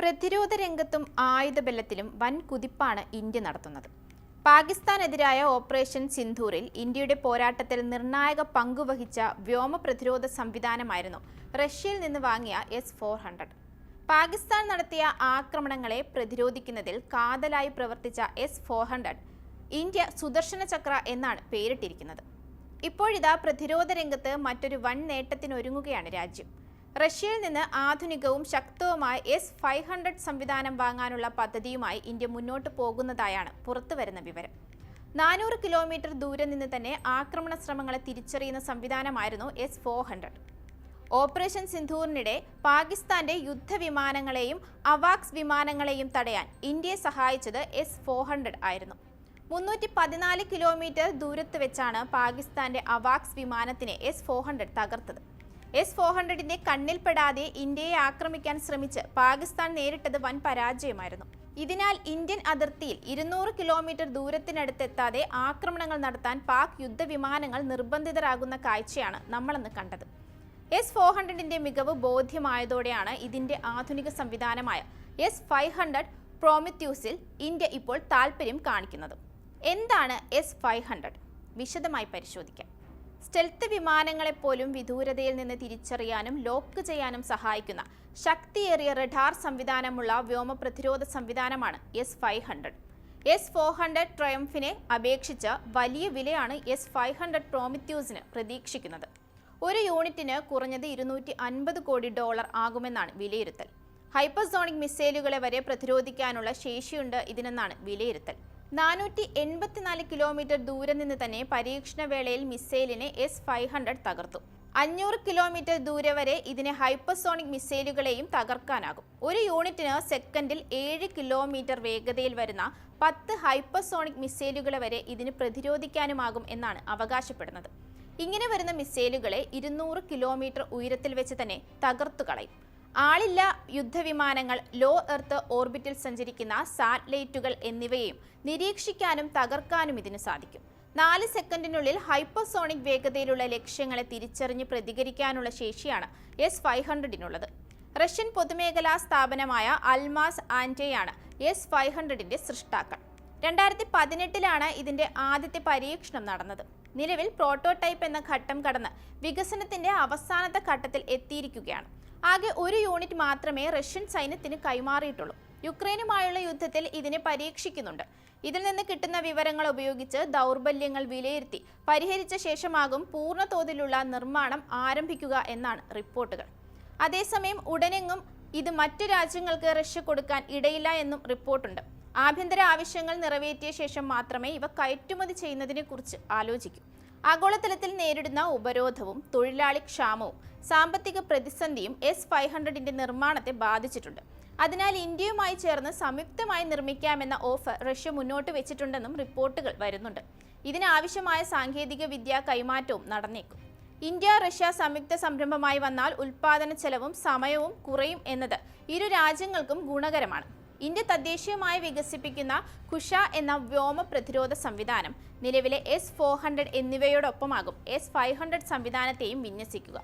പ്രതിരോധ രംഗത്തും ആയുധബലത്തിലും വൻ കുതിപ്പാണ് ഇന്ത്യ നടത്തുന്നത്. പാകിസ്ഥാനെതിരായ ഓപ്പറേഷൻ സിന്ധൂറിൽ ഇന്ത്യയുടെ പോരാട്ടത്തിൽ നിർണായക പങ്കുവഹിച്ച വ്യോമ പ്രതിരോധ സംവിധാനമായിരുന്നു റഷ്യയിൽ നിന്ന് വാങ്ങിയ എസ് ഫോർ ഹൺഡ്രഡ്. പാകിസ്ഥാൻ നടത്തിയ ആക്രമണങ്ങളെ പ്രതിരോധിക്കുന്നതിൽ കാതലായി പ്രവർത്തിച്ച S four hundred India Sudarshana Chakra എന്നാണ് പേരിട്ടിരിക്കുന്നത്. ഇപ്പോഴിതാ പ്രതിരോധ രംഗത്ത് മറ്റൊരു വൻ നേട്ടത്തിനൊരുങ്ങുകയാണ് രാജ്യം. റഷ്യയിൽ നിന്ന് ആധുനികവും ശക്തവുമായ എസ് ഫൈവ് ഹൺഡ്രഡ് സംവിധാനം വാങ്ങാനുള്ള പദ്ധതിയുമായി ഇന്ത്യ മുന്നോട്ട് പോകുന്നതായാണ് പുറത്തുവരുന്ന വിവരം. നാനൂറ് കിലോമീറ്റർ ദൂരെ നിന്ന് തന്നെ ആക്രമണ ശ്രമങ്ങളെ തിരിച്ചറിയുന്ന സംവിധാനമായിരുന്നു എസ് ഫോർ ഹൺഡ്രഡ് ഓപ്പറേഷൻ സിന്ധൂറിനിടെ പാകിസ്ഥാന്റെ യുദ്ധവിമാനങ്ങളെയും അവാക്സ് വിമാനങ്ങളെയും തടയാൻ ഇന്ത്യയെ സഹായിച്ചത് എസ് ഫോർ ഹൺഡ്രഡ് ആയിരുന്നു. മുന്നൂറ്റി പതിനാല് കിലോമീറ്റർ ദൂരത്ത് വെച്ചാണ് പാകിസ്ഥാന്റെ അവാക്സ് വിമാനത്തിനെ എസ് ഫോർ ഹൺഡ്രഡ് തകർത്തത്. എസ് ഫോർ ഹൺഡ്രഡിന്റെ കണ്ണിൽപ്പെടാതെ ഇന്ത്യയെ ആക്രമിക്കാൻ ശ്രമിച്ച് പാകിസ്ഥാൻ നേരിട്ടത് വൻ പരാജയമായിരുന്നു. ഇതിനാൽ ഇന്ത്യൻ അതിർത്തിയിൽ ഇരുന്നൂറ് കിലോമീറ്റർ ദൂരത്തിനടുത്തെത്താതെ ആക്രമണങ്ങൾ നടത്താൻ പാക് യുദ്ധവിമാനങ്ങൾ നിർബന്ധിതരാകുന്ന കാഴ്ചയാണ് നമ്മളന്ന് കണ്ടത്. എസ് ഫോർ ഹൺഡ്രഡിന്റെ മികവ് ബോധ്യമായതോടെയാണ് ഇതിന്റെ ആധുനിക സംവിധാനമായ എസ് ഫൈവ് ഹൺഡ്രഡ് പ്രോമിത്യൂസിൽ ഇന്ത്യ ഇപ്പോൾ താൽപ്പര്യം കാണിക്കുന്നത്. എന്താണ് എസ് ഫൈവ് ഹൺഡ്രഡ് വിശദമായി പരിശോധിക്കാം. സ്റ്റെൽത്ത് വിമാനങ്ങളെപ്പോലും വിദൂരതയിൽ നിന്ന് തിരിച്ചറിയാനും ലോക്ക് ചെയ്യാനും സഹായിക്കുന്ന ശക്തിയേറിയ റഡാർ സംവിധാനമുള്ള വ്യോമ പ്രതിരോധ സംവിധാനമാണ് S five hundred. S four hundred ട്രയംഫിനെ അപേക്ഷിച്ച് വലിയ വിലയാണ് എസ് ഫൈവ് ഹൺഡ്രഡ് പ്രോമിത്യൂസിന് പ്രതീക്ഷിക്കുന്നത്. ഒരു യൂണിറ്റിന് കുറഞ്ഞത് ഇരുന്നൂറ്റി അൻപത് കോടി ഡോളർ ആകുമെന്നാണ് വിലയിരുത്തൽ. ഹൈപ്പർസോണിക് മിസൈലുകളെ വരെ പ്രതിരോധിക്കാനുള്ള ശേഷിയുണ്ട് ഇതിനെന്നാണ് വിലയിരുത്തൽ. നാനൂറ്റി എൺപത്തിനാല് കിലോമീറ്റർ ദൂരെ നിന്ന് തന്നെ പരീക്ഷണ വേളയിൽ മിസൈലിനെ എസ് ഫൈവ് ഹൺഡ്രഡ് തകർത്തു. അഞ്ഞൂറ് കിലോമീറ്റർ ദൂരെ വരെ ഇതിന് ഹൈപ്പർസോണിക് മിസൈലുകളെയും തകർക്കാനാകും. ഒരു യൂണിറ്റിന് സെക്കൻഡിൽ ഏഴ് കിലോമീറ്റർ വേഗതയിൽ വരുന്ന പത്ത് ഹൈപ്പർസോണിക് മിസൈലുകളെ വരെ ഇതിന് പ്രതിരോധിക്കാനുമാകും എന്നാണ് അവകാശപ്പെടുന്നത്. ഇങ്ങനെ വരുന്ന മിസൈലുകളെ ഇരുന്നൂറ് കിലോമീറ്റർ ഉയരത്തിൽ വെച്ച് തന്നെ തകർത്തു കളയും ആളില്ല യുദ്ധവിമാനങ്ങൾ ലോ എർത്ത് ഓർബിറ്റിൽ സഞ്ചരിക്കുന്ന സാറ്റ്ലൈറ്റുകൾ എന്നിവയെയും നിരീക്ഷിക്കാനും തകർക്കാനും ഇതിന് സാധിക്കും. നാല് സെക്കൻഡിനുള്ളിൽ ഹൈപ്പർസോണിക് വേഗതയിലുള്ള ലക്ഷ്യങ്ങളെ തിരിച്ചറിഞ്ഞ് പ്രതികരിക്കാനുള്ള ശേഷിയാണ് എസ് ഫൈവ് ഹൺഡ്രഡിനുള്ളത്. റഷ്യൻ പൊതുമേഖലാ സ്ഥാപനമായ അൽമാസ് ആന്റെയാണ് എസ് ഫൈവ് ഹൺഡ്രഡിന്റെ സൃഷ്ടാക്കൾ. രണ്ടായിരത്തി പതിനെട്ടിലാണ് ഇതിന്റെ ആദ്യത്തെ പരീക്ഷണം നടന്നത്. നിലവിൽ പ്രോട്ടോടൈപ്പ് എന്ന ഘട്ടം കടന്ന് വികസനത്തിന്റെ അവസാനത്തെ ഘട്ടത്തിൽ എത്തിയിരിക്കുകയാണ്. ആകെ ഒരു യൂണിറ്റ് മാത്രമേ റഷ്യൻ സൈന്യത്തിന് കൈമാറിയിട്ടുള്ളൂ. യുക്രൈനുമായുള്ള യുദ്ധത്തിൽ ഇതിനെ പരീക്ഷിക്കുന്നുണ്ട്. ഇതിൽ നിന്ന് കിട്ടുന്ന വിവരങ്ങൾ ഉപയോഗിച്ച് ദൗർബല്യങ്ങൾ വിലയിരുത്തി പരിഹരിച്ച ശേഷമാകും പൂർണ തോതിലുള്ള നിർമ്മാണം ആരംഭിക്കുക എന്നാണ് റിപ്പോർട്ടുകൾ. അതേസമയം ഉടനെങ്ങും ഇത് മറ്റു രാജ്യങ്ങൾക്ക് റഷ്യ കൊടുക്കാൻ ഇടയില്ല എന്നും റിപ്പോർട്ടുണ്ട്. ആഭ്യന്തര ആവശ്യങ്ങൾ നിറവേറ്റിയ ശേഷം മാത്രമേ ഇവ കയറ്റുമതി ചെയ്യുന്നതിനെക്കുറിച്ച് ആലോചിക്കൂ. ആഗോളതലത്തിൽ നേരിടുന്ന ഉപരോധവും തൊഴിലാളി ക്ഷാമവും സാമ്പത്തിക പ്രതിസന്ധിയും എസ് ഫൈവ് ഹൺഡ്രഡിന്റെ നിർമ്മാണത്തെ ബാധിച്ചിട്ടുണ്ട്. അതിനാൽ ഇന്ത്യയുമായി ചേർന്ന് സംയുക്തമായി നിർമ്മിക്കാമെന്ന ഓഫർ റഷ്യ മുന്നോട്ട് വെച്ചിട്ടുണ്ടെന്നും റിപ്പോർട്ടുകൾ വരുന്നുണ്ട്. ഇതിനാവശ്യമായ സാങ്കേതിക വിദ്യ കൈമാറ്റവും നടന്നേക്കും. ഇന്ത്യ റഷ്യ സംയുക്ത സംരംഭമായി വന്നാൽ ഉൽപാദന ചെലവും സമയവും കുറയും എന്നത് ഇരു രാജ്യങ്ങൾക്കും ഗുണകരമാണ്. ഇന്ത്യ തദ്ദേശീയമായി വികസിപ്പിക്കുന്ന കുഷ എന്ന വ്യോമ പ്രതിരോധ സംവിധാനം. നിലവിലെ എസ് ഫോർ ഹൺഡ്രഡ് എന്നിവയോടൊപ്പമാകും എസ് ഫൈവ് ഹൺഡ്രഡ് സംവിധാനത്തെയും വിന്യസിക്കുക.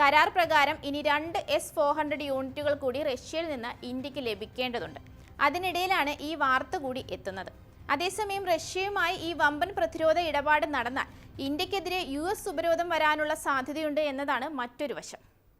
കരാർ പ്രകാരം ഇനി രണ്ട് എസ് ഫോർ ഹൺഡ്രഡ് യൂണിറ്റുകൾ കൂടി റഷ്യയിൽ നിന്ന് ഇന്ത്യയ്ക്ക് ലഭിക്കേണ്ടതുണ്ട്. അതിനിടയിലാണ് ഈ വാർത്ത കൂടി എത്തുന്നത്. അതേസമയം റഷ്യയുമായി ഈ വമ്പൻ പ്രതിരോധ ഇടപാട് നടന്നാൽ ഇന്ത്യക്കെതിരെ യു എസ് ഉപരോധം വരാനുള്ള സാധ്യതയുണ്ട് എന്നതാണ് മറ്റൊരു വശം.